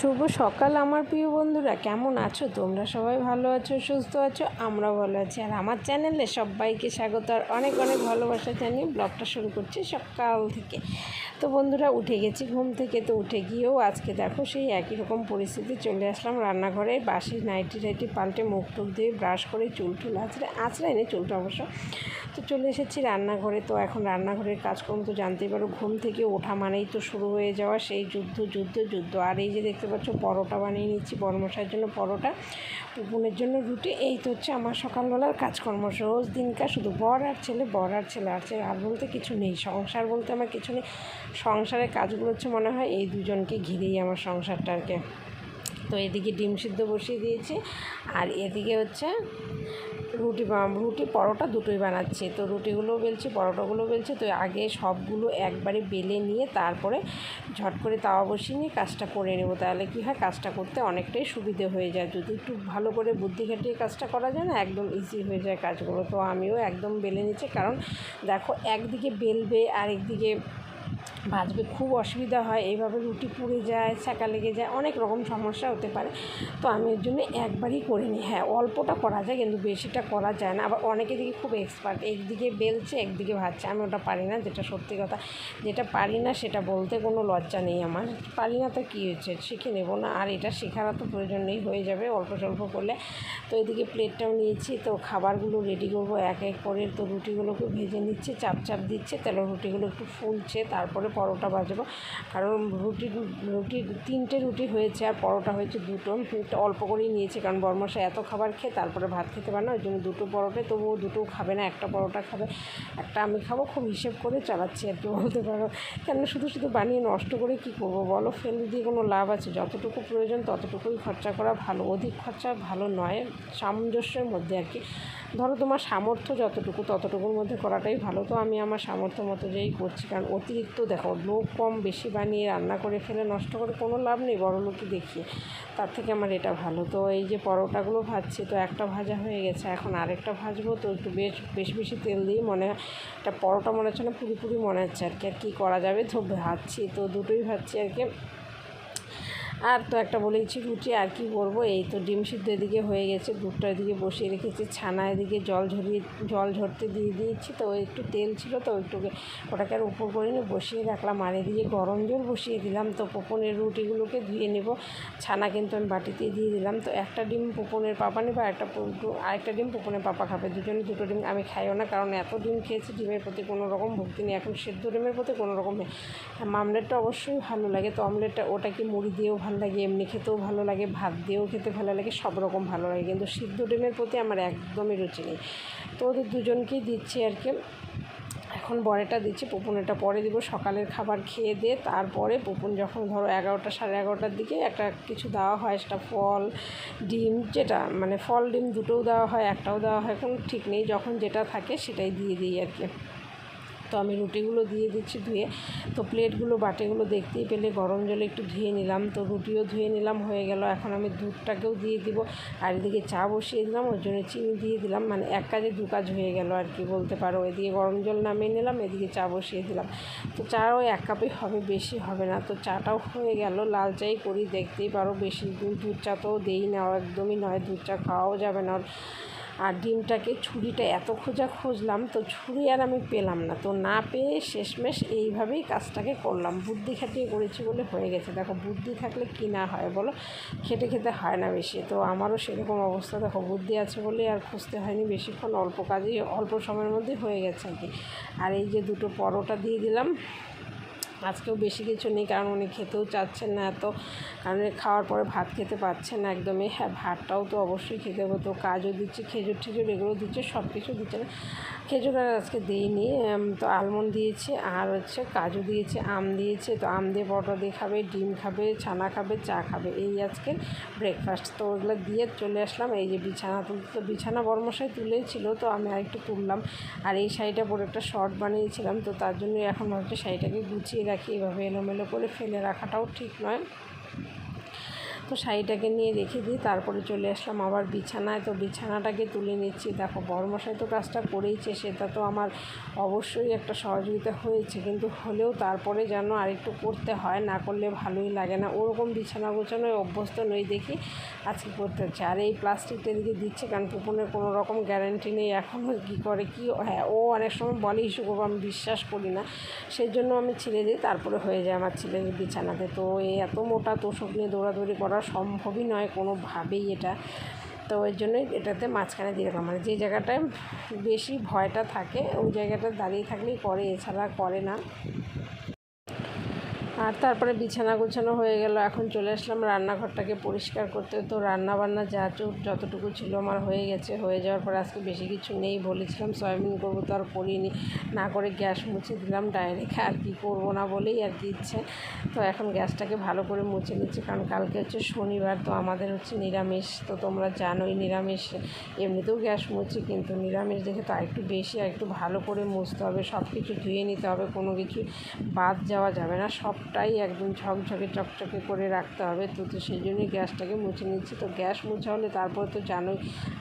শুভ সকাল আমার প্রিয় বন্ধুরা। কেমন আছো? তোমরা সবাই ভালো আছো, সুস্থ আছো? আমরা ভালো আছি। আর আমার চ্যানেলে সবাইকে স্বাগত। আর অনেক অনেক ভালোবাসা জানিয়ে ব্লগটা শুরু করছি সকাল থেকে। তো বন্ধুরা, উঠে গেছি ঘুম থেকে। তো উঠে গিয়েও আজকে দেখো সেই একই রকম পরিস্থিতি চলে আসলাম রান্নাঘরে। বাসি নাইটি টাইটি পাল্টে মুখ টুক দিয়ে ব্রাশ করে চুল টুল আঁচড়ে আঁচড়ায়নি চুলটা অবশ্য। তো চলে এসেছি রান্নাঘরে। তো এখন রান্নাঘরের কাজকর্ম তো জানতেই পারো। ঘুম থেকে ওঠা মানেই তো শুরু হয়ে যাওয়া। সেই যুদ্ধ যুদ্ধ যুদ্ধ। আর এই যে দেখতে পাচ্ছ পরোটা বানিয়ে নিচ্ছি বর্মশার জন্য পরোটা পুপুনের জন্য রুটি। এই তো হচ্ছে আমার সকালবেলার কাজকর্ম। রোজ দিনকার শুধু বর আর ছেলে, বর আর ছেলে। আর ছেলে আর বলতে কিছু নেই। সংসার বলতে আমার কিছু নেই। সংসারের কাজগুলো হচ্ছে মনে হয় এই দুজনকে ঘিরেই আমার সংসারটা আর কি তো এদিকে ডিম সিদ্ধ বসিয়ে দিয়েছি। আর এদিকে হচ্ছে রুটি রুটি পরোটা দুটোই বানাচ্ছি। তো রুটিগুলোও বেলছি পরোটাগুলো বেলছি। তো আগে সবগুলো একবারে বেলে নিয়ে তারপরে ঝট করে তাওয়া বসিয়ে নিয়ে কাজটা করে নেব। তাহলে কী হয়, কাজটা করতে অনেকটাই সুবিধে হয়ে যায়। যদি একটু ভালো করে বুদ্ধি খাটিয়ে কাজটা করা যায় না, একদম ইজি হয়ে যায় কাজগুলো। তো আমিও একদম বেলে নিচ্ছি। কারণ দেখো, একদিকে বেলবে আর একদিকে ভাজবে খুব অসুবিধা হয়। এইভাবে রুটি পুড়ে যায় ছাকা লেগে যায়, অনেক রকম সমস্যা হতে পারে। তো আমি এর জন্য একবারই করে নিই। হ্যাঁ অল্পটা করা যায় কিন্তু বেশিটা করা যায় না। আবার অনেকে দিকে খুব এক্সপার্ট একদিকে বেলছে, একদিকে ভাজছে। আমি ওটা পারি না, যেটা সত্যি কথা। যেটা পারি না, সেটা বলতে কোনো লজ্জা নেই আমার। পারি না তো কী হয়েছে? শিখে নেব না। আর এটা শেখারও তো প্রয়োজন নেই, হয়ে যাবে অল্প স্বল্প করলে। তো এদিকে প্লেটটাও নিয়েছি। তো খাবারগুলো রেডি করব। এক এক করে তো রুটিগুলোকে ভেজে নিচ্ছে, চাপ চাপ দিচ্ছে। তাহলে রুটিগুলো একটু ফুলছে তারপরে পরোটা বাজবো কারণ রুটি রুটি তিনটে রুটি হয়েছে আর পরোটা হয়েছে দুটো। অল্প করেই নিয়েছি কারণ বরমশা এত খাবার খেয়ে তারপরে ভাত খেতে পারে না, ওই জন্য দুটো পরোটা তবুও দুটো খাবে না, একটা পরোটা খাবে, একটা আমি খাব। খুব হিসেব করে চালাচ্ছি আর কি বলতে পারো। কেন শুধু শুধু বানিয়ে নষ্ট করে কি করব বলো? ফেলে দিয়ে কোনো লাভ আছে। যতটুকু প্রয়োজন ততটুকুই খরচা করা ভালো। অধিক খরচা ভালো নয়, সামঞ্জস্যের মধ্যে আর কি। ধরো তোমার সামর্থ্য যতটুকু ততটুকুর মধ্যে করাটাই ভালো। তো আমি আমার সামর্থ্য মতো যেই করছি, কারণ অতিরিক্ত দেখো, লোক কম, বেশি বানিয়ে রান্না করে ফেলে নষ্ট করে কোনো লাভ নেই, বড় লোকই দেখিয়ে। তার থেকে আমার এটা ভালো। তো এই যে পরোটাগুলো ভাজছি, তো একটা ভাজা হয়ে গেছে। এখন আরেকটা ভাজবো, তো একটু বেশ বেশ বেশি তেল দিয়ে মনে একটা পরোটা মনে হচ্ছে না পুরোপুরি পুরি মনে হচ্ছে আর কি। আর কী করা যাবে? তো ভাজছি। তো দুটোই ভাজছি আর কি। আর তো একটা বলেইছি রুটি আর কি করব এই তো ডিম সিদ্ধ এদিকে হয়ে গেছে, দুধটা এদিকে বসিয়ে রেখেছি, ছানা এদিকে জল ঝরিয়ে, জল ঝরতে দিয়ে দিয়েছি। তো একটু তেল ছিল, তো একটুকে ওটাকে আর উপর করে নিয়ে বসিয়ে রাখলাম। আর এদিকে গরম জল বসিয়ে দিলাম। তো পোপনের রুটিগুলোকে ধুয়ে নেব। ছানা কিন্তু আমি বাটিতে দিয়ে দিলাম। তো একটা ডিম পোপনের পাপা নেবে একটা আরেকটা ডিম পোপনের পাপা খাবে। দুজনে দুটো ডিম আমি খাইও না, কারণ এত ডিম খেয়েছি, ডিমের প্রতি কোনো রকম ভক্তি নেই। এখন সেদ্ধ ডিমের প্রতি কোনো রকম নেই আমলেটটা অবশ্যই ভালো লাগে। তো অমলেটটা ওটা কি মুড়ি দিয়েও ভালো লাগে, এমনি খেতেও ভালো লাগে, ভাত দিয়েও খেতে ভালো লাগে, সব রকম ভালো লাগে। কিন্তু সিদ্ধ ডিমের প্রতি আমার একদমই রুচি নেই। তো ওদের দুজনকেই দিচ্ছি আর কি। এখন বড়েটা দিচ্ছি পুপুনেটা পরে দিব। সকালের খাবার খেয়ে দিয়ে তারপরে পুপুন যখন ধরো এগারোটা, সাড়ে এগারোটার দিকে একটা কিছু দেওয়া হয়, সেটা ফল, ডিম, যেটা মানে ফল, ডিম দুটোও দেওয়া হয়, একটাও দেওয়া হয়, এখন ঠিক নেই। যখন যেটা থাকে সেটাই দিয়ে দিই আর কি। তো আমি রুটিগুলো দিয়ে দিচ্ছি, ধুয়ে। তো প্লেটগুলো, বাটিগুলো দেখতেই পেলে গরম জলে একটু ধুয়ে নিলাম। তো রুটিও ধুয়ে নিলাম, হয়ে গেল। এখন আমি দুধটাকেও দিয়ে দিব। আর এদিকে চা বসিয়ে দিলাম, ওর জন্য চিনি দিয়ে দিলাম। মানে এক কাজে দু কাজ হয়ে গেল আর কি বলতে পারো। এদিকে গরম জল নামিয়ে নিলাম, এদিকে চা বসিয়ে দিলাম। তো চাও এক কাপই হবে, বেশি হবে না। তো চাটাও হয়ে গেল, লাল চাই করি, দেখতেই পারো। বেশি দুধ দুধ চা তো দেই না একদমই নয়। দুধ চা খাওয়াও যাবে না আর ডিমটাকে ছুরিটা এত খোঁজা খুঁজলাম তো ছুরি আর আমি পেলাম না। তো না পেয়ে শেষমেশ এইভাবেই কাজটাকে করলাম। বুদ্ধি খাটিয়ে করেছি বলে হয়ে গেছে। দেখো, বুদ্ধি থাকলে কি না হয় বলো? খেতে খেতে হয় না বেশি। তো আমারও সেরকম অবস্থা। দেখো, বুদ্ধি আছে বলে আর খুঁজতে হয়নি বেশিক্ষণ। অল্প কাজেই, অল্প সময়ের মধ্যে হয়ে গেছে আর কি। আর এই যে দুটো পরোটা দিয়ে দিলাম। আজকেও বেশি কিছু নেই, কারণ উনি খেতেও চাচ্ছেন না এত। কারণ খাওয়ার পরে ভাত খেতে পারছেন না একদমই। হ্যাঁ ভাতটাও তো অবশ্যই খেতে হবে তো। কাজও দিচ্ছে, খেজুর ঠেজুর এগুলো দিচ্ছে সব কিছু দিচ্ছে না। খেজুর আর আজকে দিইনি তো আলমন্ড দিয়েছে আর হচ্ছে কাজু দিয়েছে, আম দিয়েছে। তো আম দিয়ে পরোটা দিয়ে খাবে, ডিম খাবে, ছানা খাবে, চা খাবে। এই আজকে ব্রেকফাস্ট তো ওগুলো দিয়ে চলে আসলাম। এই যে বিছানা তুলতে, তো বিছানা বর্মশাই তুলেছিল, তো আমি আরেকটু তুললাম। আর এই শাড়িটা পরে একটা শর্ট বানিয়েছিলাম, তো তার জন্য এখন ভাবছি শাড়িটাকে গুছিয়ে রাখি এভাবে এলোমেলো করে ফেলে রাখাটাও ঠিক নয়। তো শাড়িটাকে নিয়ে রেখে দিই, তারপরে চলে আসলাম আবার বিছানায়। তো বিছানাটাকে তুলে নিচ্ছি। দেখো বড়মশাই তো কাজটা করেইছে, সেটা তো আমার অবশ্যই একটা সহযোগিতা হয়েছে। কিন্তু হলেও তারপরে যেন আরেকটু করতে হয়, না করলে ভালোই লাগে না। ওরকম বিছানা গোছানোয় অভ্যস্ত নই দেখি, আজকে করতে হচ্ছে। আর এই প্লাস্টিকটা এদিকে দিচ্ছে, কারণ পুপনের কোনো রকম গ্যারান্টি নেই। এখনও কী করে, কি হ্যাঁ ও অনেক সময় বলে ইস্যু করব আমি বিশ্বাস করি না। সেই জন্য আমি ছেড়ে দিই, তারপরে হয়ে যায় আমার ছেলের বিছানাতে। তো এত মোটা তোষক নিয়ে দৌড়াদৌড়ি করা সম্ভবই নয় কোনোভাবেই এটা। তো ওই জন্যই এটাতে মাঝখানে দিয়ে মানে যে জায়গাটায় বেশি ভয়টা থাকে, ওই জায়গাটা দাঁড়িয়ে থাকলেই করে, এছাড়া করে না। আর তারপরে বিছানা গোছানো হয়ে গেল, এখন চলে আসলাম রান্নাঘরটাকে পরিষ্কার করতে। তো রান্না বান্না যা চুপ যতটুকু ছিল আমার হয়ে গেছে, হয়ে যাওয়ার পর আজকে বেশি কিছু নেই বলেছিলাম, সয়াবিন করব তো আর করিনি। না করে গ্যাস মুছে দিলাম, ডাইরেক্ট আর কি করব না বলেই আর কি ইচ্ছে। তো এখন গ্যাসটাকে ভালো করে মুছে নিচ্ছি, কারণ কালকে হচ্ছে শনিবার, তো আমাদের হচ্ছে নিরামিষ। তো তোমরা জানোই নিরামিষ, এমনিতেও গ্যাস মুছি, কিন্তু নিরামিষ দেখে তো আরেকটু বেশি আর একটু ভালো করে মুছতে হবে সব কিছু ধুয়ে নিতে হবে, কোনো কিছু বাদ যাওয়া যাবে না সবটাই একদম ঝকঝকে, চকচকে করে রাখতে হবে। তো তো সেই জন্যই গ্যাসটাকে মুছে নিচ্ছি। তো গ্যাস মুছা হলে তারপর তো জানোই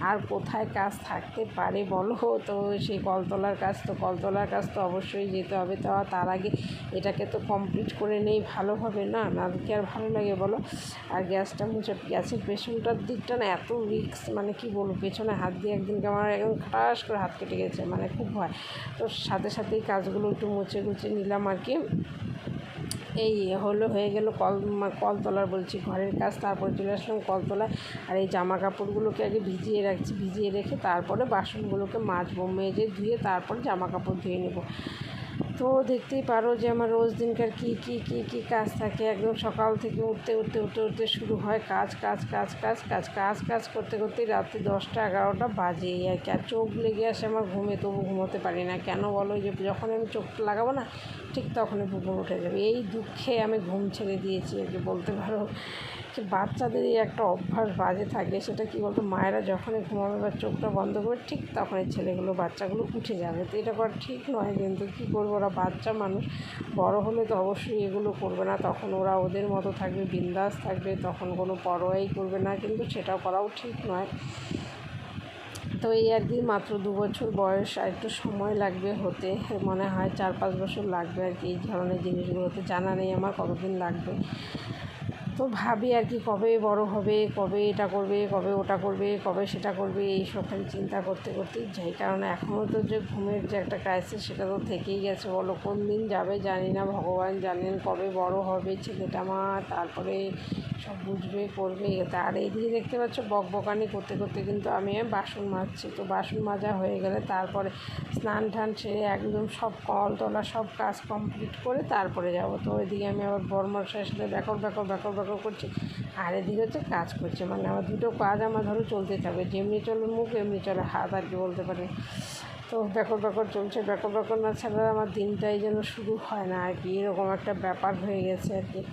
আর কোথায় কাজ থাকতে পারে বলো? তো সেই কলতলার কাজ তো, কলতলার কাজ তো অবশ্যই যেতে হবে। তো তার আগে এটাকে তো কমপ্লিট করে নেই, ভালো হবে না? না কি আর ভালো লাগে বলো? আর গ্যাসটা মুছে, গ্যাসের পেছনটার দিকটা না এত রিক্স মানে কি বলব? পেছনে হাত দিয়ে একদিনকে আমার একদম খাটাস করে হাত কেটে গেছে মানে খুব ভয় তো সাথে সাথেই কাজগুলো একটু মুছে, গুছে নিলাম আর কি। এই হলো, হয়ে গেল কল কলতলার বলছি, ঘরের কাজ, তারপরে চলে আসলাম কল তোলা। আর এই জামা কাপড়গুলোকে আগে ভিজিয়ে রাখছি, ভিজিয়ে রেখে তারপরে বাসনগুলোকে মাজবো মেজে ধুয়ে তারপর জামা কাপড় ধুয়ে নেব। তো দেখতেই পারো যে আমার রোজ দিনকার কী কী কী কী কাজ থাকে। একদম সকাল থেকে উঠতে উঠতে উঠতে উঠতে শুরু হয় কাজ কাজ কাজ কাজ কাজ কাজ কাজ করতে করতেই রাত্রি দশটা, এগারোটা বাজে আর কি। আর চোখ লেগে আসে আমার ঘুমে, তবু ঘুমোতে পারি না। কেন বলো যে যখন আমি চোখটা লাগাবো না, ঠিক তখনই পুকুর উঠে যাবে। এই দুঃখে আমি ঘুম ছেড়ে দিয়েছি আর কি, বলতে পারো। যে বাচ্চাদের এই একটা অভ্যাস বাজে থাকে, সেটা কী বলতো, মায়েরা যখনই ঘুমাবে বা চোখটা বন্ধ করবে, ঠিক তখনই ছেলেগুলো, বাচ্চাগুলো উঠে যাবে। তো এটা করা ঠিক নয় কিন্তু কী করব, ওরা বাচ্চা মানুষ, বড় হলে তো অবশ্যই এগুলো করবে না। তখন ওরা ওদের মতো থাকবে, বিন্দাস থাকবে, তখন কোনো পরোয়াই করবে না, কিন্তু সেটা করাও ঠিক নয়। তো এই আর কি, মাত্র দু বছর বয়স, আর একটু সময় লাগবে হতে, মনে হয় চার পাঁচ বছর লাগবে আর কি, এই ধরনের জিনিসগুলো হতে জানা নেই আমার কতদিন লাগবে। তো ভাবি আর কি কবে বড় হবে, কবে এটা করবে, কবে ওটা করবে, কবে সেটা করবে, এই সব খালি চিন্তা করতে করতেই যাই। কারণ এখনও তো যে ঘুমের যে একটা ক্রাইসিস সেটা তো থেকেই গেছে। বলো, কোন দিন যাবে জানি না। ভগবান জানেন কবে বড় হবে ছেলেটা, মা, তারপরে সব বুঝবে, করবে। আর এদিকে দেখতে পাচ্ছ, বকবকানি করতে করতে কিন্তু আমি বাসন মাজছি। তো বাসন মাজা হয়ে গেলে তারপরে স্নান টান সেরে একদম সব কল তোলা সব কাজ কমপ্লিট করে তারপরে যাব। তো ওইদিকে আমি আবার বর্মশার সাথে ব্যাকর ব্যাকর ব্যাকর ব্যাকর করছি। আর এদিকে হচ্ছে কাজ করছে। মানে আমার দুটো কাজ আমার ধরো চলতে থাকবে যেমনি চলে মুখ, এমনি চলে হাত, আর কি বলতে পারে। তো ব্যাকর ব্যাকর চলছে। ব্যাকর ব্যাকর না ছাড়া আমার দিনটাই যেন শুরু হয় না, আর কি। এরকম একটা ব্যাপার হয়ে গেছে, আর কি।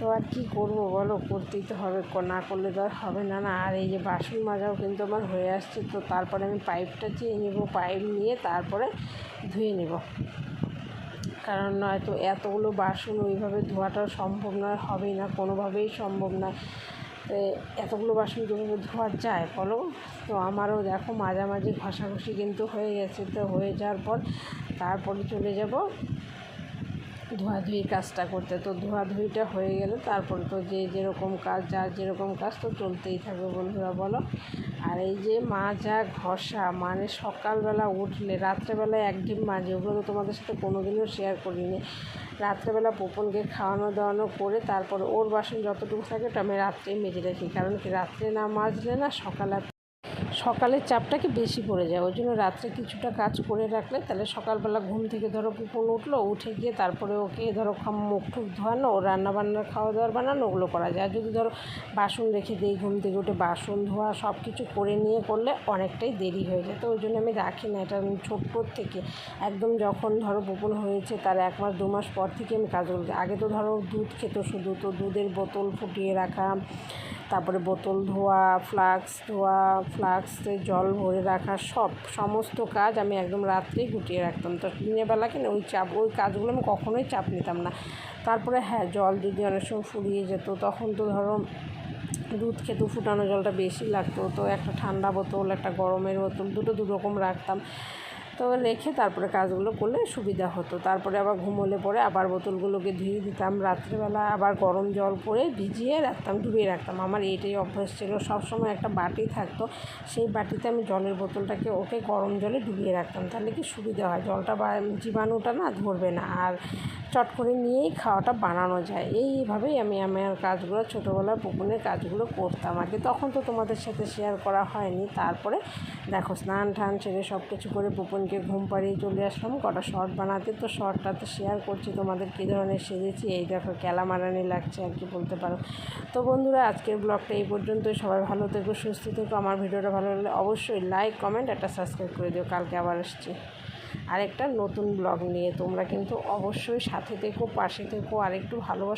তো আর কী করব বলো? করতেই তো হবে। না করলে তো আর হবে না না। আর এই যে বাসন মাজাও কিন্তু আমার হয়ে আসছে। তো তারপরে আমি পাইপটা চেয়ে নেব। পাইপ নিয়ে তারপরে ধুয়ে নেব। কারণ নয়তো এতগুলো বাসন ওইভাবে ধোয়াটা সম্ভব নয় হবে না, কোনোভাবেই সম্ভব না এতগুলো বাসন কীভাবে ধোয়া যায় বলো, তো আমারও দেখো মাঝামাঝি ঘষাঘষি কিন্তু হয়ে গেছে। তো হয়ে যাওয়ার পর তারপরে চলে যাব ধোয়াধুয়ির কাজটা করতে। তো ধোয়াধুয়িটা হয়ে গেলে তারপরে তো যে যেরকম কাজ, যার যেরকম কাজ তো চলতেই থাকবে বন্ধুরা, বলো। আর এই যে মাজা ঘষা মানে সকালবেলা উঠলে, রাত্রেবেলায় এক ডিম মাঝে, ওগুলো তো তোমাদের সাথে কোনো দিনও শেয়ার করিনি। রাত্রেবেলা পোপনকে খাওয়ানো দাওয়ানো করে তারপরে ওর বাসন যতটুকু থাকে ওটা আমি রাত্রেই মেজে রাখি। কারণ কি, রাত্রে না মাজলে না সকালে সকালের চাপটাকে বেশি পড়ে যায়? ওই জন্য রাত্রে কিছুটা কাজ করে রাখলে তাহলে সকালবেলা ঘুম থেকে ধরো পুকুর উঠল, উঠে গিয়ে তারপরে ওকে ধরো মুখ টুক ধোয়ানো, রান্নাবান্নার খাওয়া দাওয়ার বানানো, ওগুলো করা যায়। যদি ধরো বাসন রেখে দিই, ঘুম থেকে উঠে বাসন ধোয়া সব কিছু করে নিয়ে করলে অনেকটাই দেরি হয়ে যায়। তো ওই জন্য আমি রাখি না, এটা ছোট্টোর থেকে। একদম যখন ধরো পুকুর হয়েছে তার এক মাস, দু মাস পর থেকে আমি কাজগুলো আগে তো ধরো দুধ খেত শুধু, তো দুধের বোতল ফুটিয়ে রাখা তারপরে বোতল ধোয়া, ফ্লাক্স ধোয়া, ফ্লাক্সে জল ভরে রাখা সব, সমস্ত কাজ আমি একদম রাত্রেই গুটিয়ে রাখতাম। তো দিনের বেলা কিনা ওই চাপ, ওই কাজগুলো আমি কখনোই চাপ নিতাম না। তারপরে হ্যাঁ জল যদি অনেক সময় ফুরিয়ে যেত, তখন তো ধরো দুধ খেতে ফুটানো জলটা বেশি লাগতো। তো একটা ঠান্ডা বোতল, একটা গরমের বোতল, দুটো দু রকম রাখতাম। তো রেখে তারপরে কাজগুলো করলে সুবিধা হতো। তারপরে আবার ঘুমোলে পরে আবার বোতলগুলোকে ধুয়ে দিতাম। রাত্রিবেলা আবার গরম জল করে ভিজিয়ে রাখতাম, ডুবিয়ে রাখতাম। আমার এইটাই অভ্যাস ছিল। সবসময় একটা বাটি থাকতো। সেই বাটিতে আমি জলের বোতলটাকে ওকে গরম জলে ডুবিয়ে রাখতাম। তাহলে কি সুবিধা হয়? জলটা বা জীবাণুটা না ধরবে না। আর চট করে নিয়েই খাওয়াটা বানানো যায়। এইভাবেই আমি আমার কাজগুলো ছোটোবেলায় পুকুরের কাজগুলো করতাম আগে তখন তো তোমাদের সাথে শেয়ার করা হয়নি। তারপরে দেখো স্নান টান সেরে সব কিছু করে পুপনকে ঘুম পাড়িয়ে চলে আসলাম। কটা শর্ট বানাতে তো শর্টটা তো শেয়ার করছি, তোমাদের কী ধরনের সেজেছি? এই দেখো ক্যালামারানি লাগছে আর কি বলতে পারো। তো বন্ধুরা, আজকের ব্লগটা এই পর্যন্তই। সবাই ভালো থেকো, সুস্থ থেকো। আমার ভিডিওটা ভালো লাগলে অবশ্যই লাইক কমেন্ট একটা সাবস্ক্রাইব করে দিও। কালকে আবার আসছি। আরেকটা নতুন ব্লগ নিয়ে তোমরা কিন্তু অবশ্যই সাথে থেকো, পাশে থেকো আর একটু ভালোবাসা